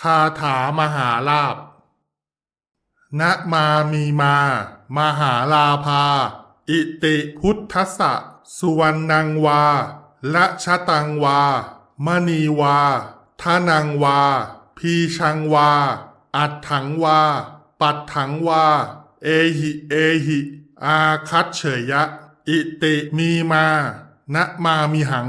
คาถามหาลาภณมามีมา มหาลาภา อิติพุทธสะสุวรรณังวาละชะตังวา มณีวาทานังวา พีชังวา อัดถังวา ปัดถังวา เอหิเอหิ อาคัตเฉยยะอิติมีมาณมามีหัง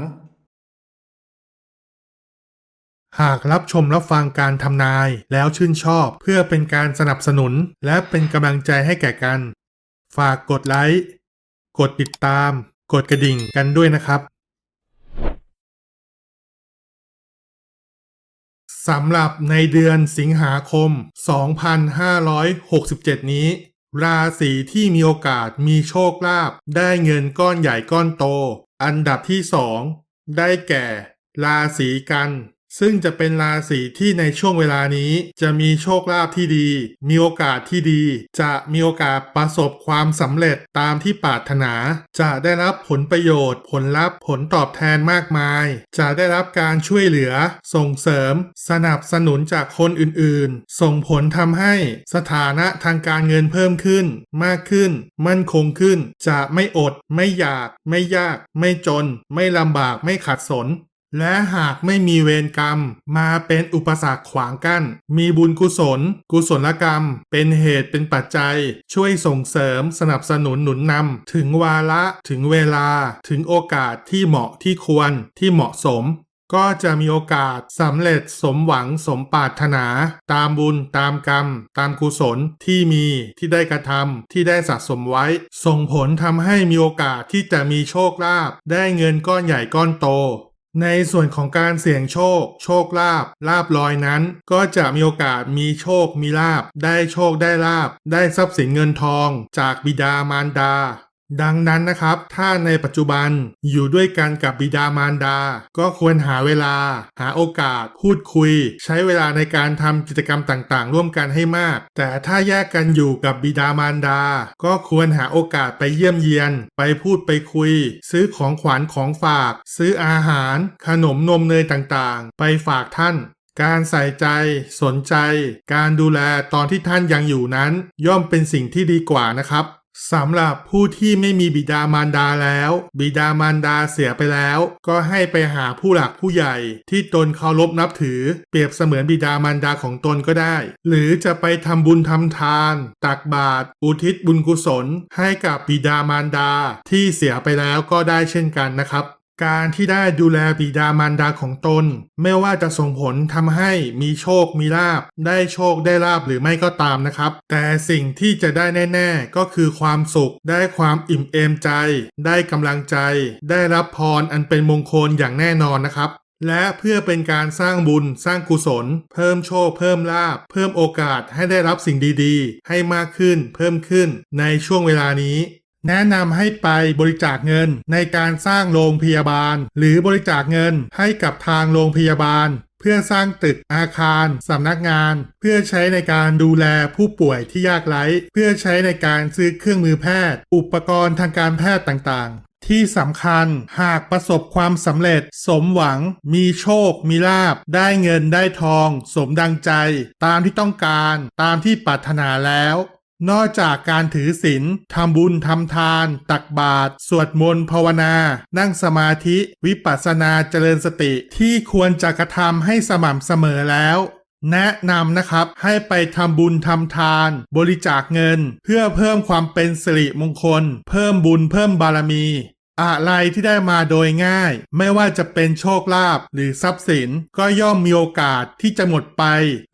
หากรับชมรับฟังการทำนายแล้วชื่นชอบเพื่อเป็นการสนับสนุนและเป็นกำลังใจให้แก่กัน ฝากกดไลค์ กดติดตาม กดกระดิ่งกันด้วยนะครับ สำหรับในเดือนสิงหาคม 2567 นี้ ราศีที่มีโอกาสมีโชคลาภได้เงินก้อนใหญ่ก้อนโต อันดับที่สองได้แก่ ราศีกัน ซึ่งจะเป็นราศีที่ในช่วงเวลานี้จะมีโชคลาภที่ดี มีโอกาสที่ดี จะมีโอกาสประสบความสำเร็จตามที่ปรารถนา จะได้รับผลประโยชน์ ผลลัพธ์ผลตอบแทนมากมาย จะได้รับการช่วยเหลือ ส่งเสริม สนับสนุนจากคนอื่นๆ ส่งผลทำให้สถานะทางการเงินเพิ่มขึ้น มากขึ้น มั่นคงขึ้น จะไม่อด ไม่อยาก ไม่ยาก ไม่จน ไม่ลำบากไม่ขัดสน และหากไม่มีเวรกรรม มาเป็นอุปสรรคขวางกั้น มีบุญกุศล กุศลกรรม เป็นเหตุเป็นปัจจัย ช่วยส่งเสริมสนับสนุนหนุนนำถึงวาระถึงเวลา ถึงโอกาสที่เหมาะที่ควรที่เหมาะสม ก็จะมีโอกาสสำเร็จสมหวังสมปรารถนา ตามบุญตามกรรม ตามกุศลที่มีที่ได้กระทำที่ได้สะสมไว้ ส่งผลทำให้มีโอกาสที่จะมีโชคลาภได้เงินก้อนใหญ่ก้อนโต ในส่วนของการเสี่ยงโชค โชคลาบลาบลอยนั้น ก็จะมีโอกาสมีโชคมีลาบ ได้โชคได้ลาบ ได้ทรัพย์สินเงินทอง จากบิดามารดา ดังนั้นนะครับ ถ้าในปัจจุบันอยู่ด้วยกันกับบิดามารดา ก็ควรหาเวลา หาโอกาส พูดคุย ใช้เวลาในการทำกิจกรรมต่างๆ ร่วมกันให้มาก แต่ถ้าแยกกันอยู่กับบิดามารดา ก็ควรหาโอกาสไปเยี่ยมเยียน ไปพูดไปคุย ซื้อของขวัญของฝาก ซื้ออาหาร ขนมนมเนยต่างๆ ไปฝากท่านการใส่ใจ สนใจ การดูแลตอนที่ท่านยังอยู่นั้น ย่อมเป็นสิ่งที่ดีกว่านะครับ สำหรับผู้ที่ไม่มีบิดามารดาแล้ว บิดามารดาเสียไปแล้ว ก็ให้ไปหาผู้หลักผู้ใหญ่ ที่ตนเคารพนับถือ เปรียบเสมือนบิดามารดาของตนก็ได้ หรือจะไปทำบุญทำทาน ตักบาตรอุทิศบุญกุศล ให้กับบิดามารดาที่เสียไปแล้วก็ได้เช่นกันนะครับ การที่ได้ดูแลบิดามารดาของตน ไม่ว่าจะส่งผลทำให้มีโชคมีลาบ ได้โชคได้ลาบหรือไม่ก็ตามนะครับ แต่สิ่งที่จะได้แน่ ๆ ก็คือความสุข ได้ความอิ่มเอมใจ ได้กำลังใจ ได้รับพรอันเป็นมงคลอย่างแน่นอนนะครับและเพื่อเป็นการสร้างบุญสร้างกุศล เพิ่มโชค เพิ่มลาบ เพิ่มโอกาสให้ได้รับสิ่งดีๆ ให้มากขึ้นเพิ่มขึ้นในช่วงเวลานี้ แนะนำให้ไปบริจาคเงินในการสร้างโรงพยาบาล หรือบริจาคเงินให้กับทางโรงพยาบาล เพื่อสร้างตึกอาคารสำนักงาน เพื่อใช้ในการดูแลผู้ป่วยที่ยากไร้ เพื่อใช้ในการซื้อเครื่องมือแพทย์ อุปกรณ์ทางการแพทย์ต่างๆ ที่สำคัญหากประสบความสำเร็จ สมหวัง มีโชค มีลาบ ได้เงินได้ทอง สมดังใจ ตามที่ต้องการ ตามที่ปรารถนาแล้ว นอกจากการถือศีลทำบุญทำทาน ตักบาตรสวดมนต์ภาวนา นั่งสมาธิ วิปัสสนาเจริญสติที่ควรจะกระทำให้สม่ำเสมอแล้วแนะนำนะครับให้ไปทำบุญทำทาน บริจาคเงิน เพื่อเพิ่มความเป็นสิริมงคล เพิ่มบุญเพิ่มบารมี อะไรที่ได้มาโดยง่าย ไม่ว่าจะเป็นโชคลาภหรือทรัพย์สิน ก็ย่อมมีโอกาสที่จะหมดไป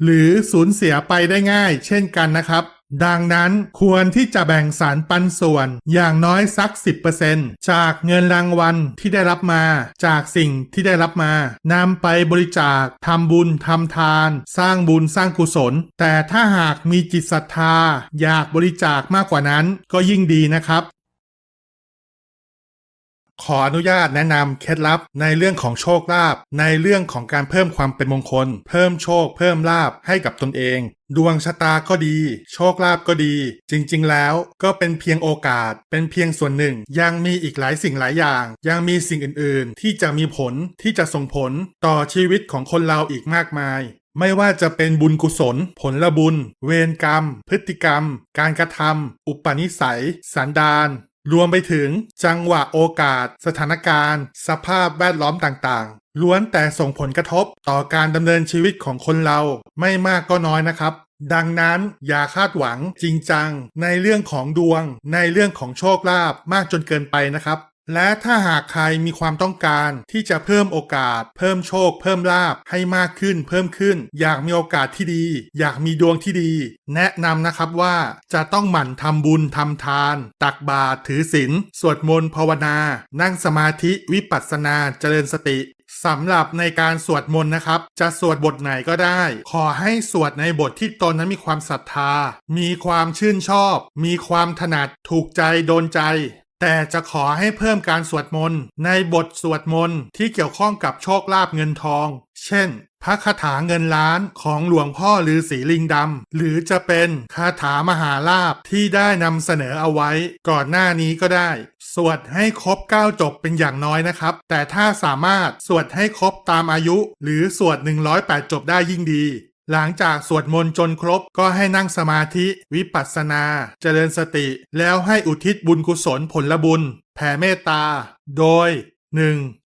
หรือสูญเสียไปได้ง่าย เช่นกันนะครับ ดังนั้นควรที่จะแบ่งสารปันส่วนอย่างน้อยสัก 10%จากเงินรางวัลที่ได้รับมา จากสิ่งที่ได้รับมานำไปบริจาคทำบุญทำทาน สร้างบุญสร้างกุศล แต่ถ้าหากมีจิตศรัทธา อยากบริจาคมากกว่านั้นก็ยิ่งดีนะครับ ขออนุญาตแนะนำเคล็ดลับในเรื่องของโชคลาภในเรื่องของการเพิ่มความเป็นมงคล เพิ่มโชค เพิ่มลาภให้กับตนเอง ดวงชะตาก็ดี โชคลาภก็ดี จริงๆแล้วก็เป็นเพียงโอกาส เป็นเพียงส่วนหนึ่ง ยังมีอีกหลายสิ่งหลายอย่าง ยังมีสิ่งอื่นๆ ที่จะมีผลที่จะส่งผลต่อชีวิตของคนเราอีกมากมายไม่ว่าจะเป็นบุญกุศล ผลละบุญ เวรกรรม พฤติกรรม การกระทำ อุปนิสัย สันดาน รวมไปถึงจังหวะโอกาส สถานการณ์ สภาพแวดล้อมต่างๆ ล้วนแต่ส่งผลกระทบต่อการดำเนินชีวิตของคนเราไม่มากก็น้อยนะครับ ดังนั้นอย่าคาดหวังจริงจัง ในเรื่องของดวง ในเรื่องของโชคลาภมากจนเกินไปนะครับ และถ้าหากใครมีความต้องการที่จะเพิ่มโอกาส เพิ่มโชค เพิ่มลาภให้มากขึ้น เพิ่มขึ้น อยากมีโอกาสที่ดี อยากมีดวงที่ดี แนะนำนะครับว่าจะต้องหมั่นทำบุญทำทาน ตักบาตรถือศีลสวดมนต์ภาวนา นั่งสมาธิวิปัสสนาเจริญสติสำหรับในการสวดมนต์นะครับ จะสวดบทไหนก็ได้ ขอให้สวดในบทที่ตนนั้นมีความศรัทธา มีความชื่นชอบ มีความถนัดถูกใจโดนใจ แต่จะขอให้เพิ่มการสวดมนต์ในบทสวดมนต์ที่เกี่ยวข้องกับโชคลาภเงินทอง เช่น พระคาถาเงินล้านของหลวงพ่อฤาษีลิงดำ หรือจะเป็นคาถามหาลาภที่ได้นำเสนอเอาไว้ก่อนหน้านี้ก็ได้ สวดให้ครบ 9 จบเป็นอย่างน้อยนะครับ แต่ถ้าสามารถสวดให้ครบตามอายุ หรือสวด 108 จบได้ยิ่งดี หลังจากสวดมนต์จนครบก็ให้นั่งสมาธิ วิปัสสนา เจริญสติ แล้วให้อุทิศบุญกุศลผลบุญ แผ่เมตตา โดย 1.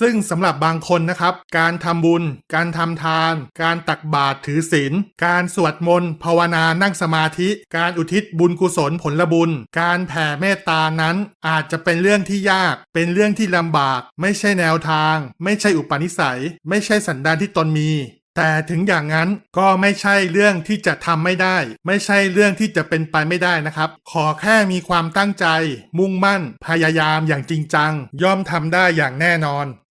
ซึ่งสำหรับบางคนนะครับ การทำบุญ การทำทาน การตักบาตรถือศีล การสวดมนต์ ภาวนานั่งสมาธิ การอุทิศบุญกุศลผลบุญ การแผ่เมตตานั้น อาจจะเป็นเรื่องที่ยาก เป็นเรื่องที่ลำบาก ไม่ใช่แนวทาง ไม่ใช่อุปนิสัย ไม่ใช่สันดานที่ตนมี แต่ถึงอย่างนั้นก็ไม่ใช่เรื่องที่จะทำไม่ได้ ไม่ใช่เรื่องที่จะเป็นไปไม่ได้นะครับ ขอแค่มีความตั้งใจ มุ่งมั่น พยายามอย่างจริงจัง ย่อมทำได้อย่างแน่นอน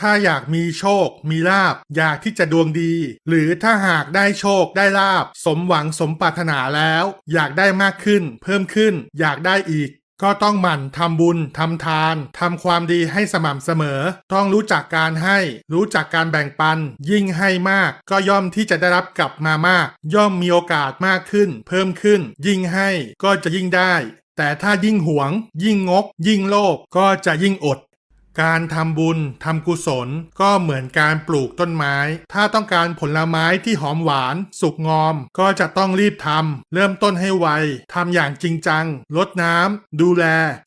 ถ้าอยากมีโชค มีลาบ อยากที่จะดวงดี หรือถ้าหากได้โชคได้ลาบ สมหวังสมปรารถนาแล้ว อยากได้มากขึ้น เพิ่มขึ้น อยากได้อีก ก็ต้องหมั่นทำบุญทำทานทำความดีให้สม่ำเสมอ ต้องรู้จักการให้ รู้จักการแบ่งปัน ยิ่งให้มาก ก็ย่อมที่จะได้รับกลับมามาก ย่อมมีโอกาสมากขึ้น เพิ่มขึ้น ยิ่งให้ก็จะยิ่งได้ แต่ถ้ายิ่งหวง ยิ่งงก ยิ่งโลภก็จะยิ่งอด การทำบุญทำกุศล ก็เหมือนการปลูกต้นไม้ ถ้าต้องการผลไม้ที่หอมหวาน สุกงอม ก็จะต้องรีบทำเริ่มต้นให้ไวทำอย่างจริงจังลดน้ำดูแล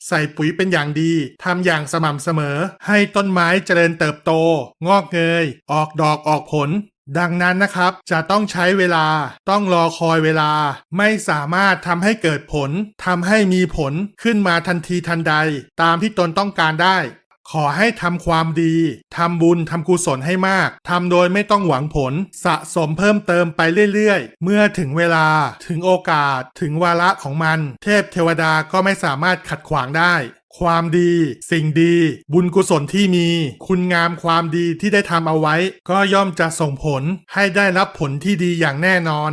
ใส่ปุ๋ยเป็นอย่างดีทำอย่างสม่ำเสมอ ให้ต้นไม้เจริญเติบโต งอกเงย ออกดอกออกผลดังนั้นนะครับจะต้องใช้เวลา ต้องรอคอยเวลา ไม่สามารถทำให้เกิดผลทำให้มีผลขึ้นมาทันทีทันใด ตามที่ตนต้องการได้ ขอให้ทำความดี ทำบุญ ทำกุศลให้มาก ทำโดยไม่ต้องหวังผล สะสมเพิ่มเติมไปเรื่อยๆ เมื่อถึงเวลา ถึงโอกาส ถึงวาระของมัน เทพเทวดาก็ไม่สามารถขัดขวางได้ ความดี สิ่งดี บุญกุศลที่มี คุณงามความดีที่ได้ทำเอาไว้ ก็ย่อมจะส่งผลให้ได้รับผลที่ดีอย่างแน่นอน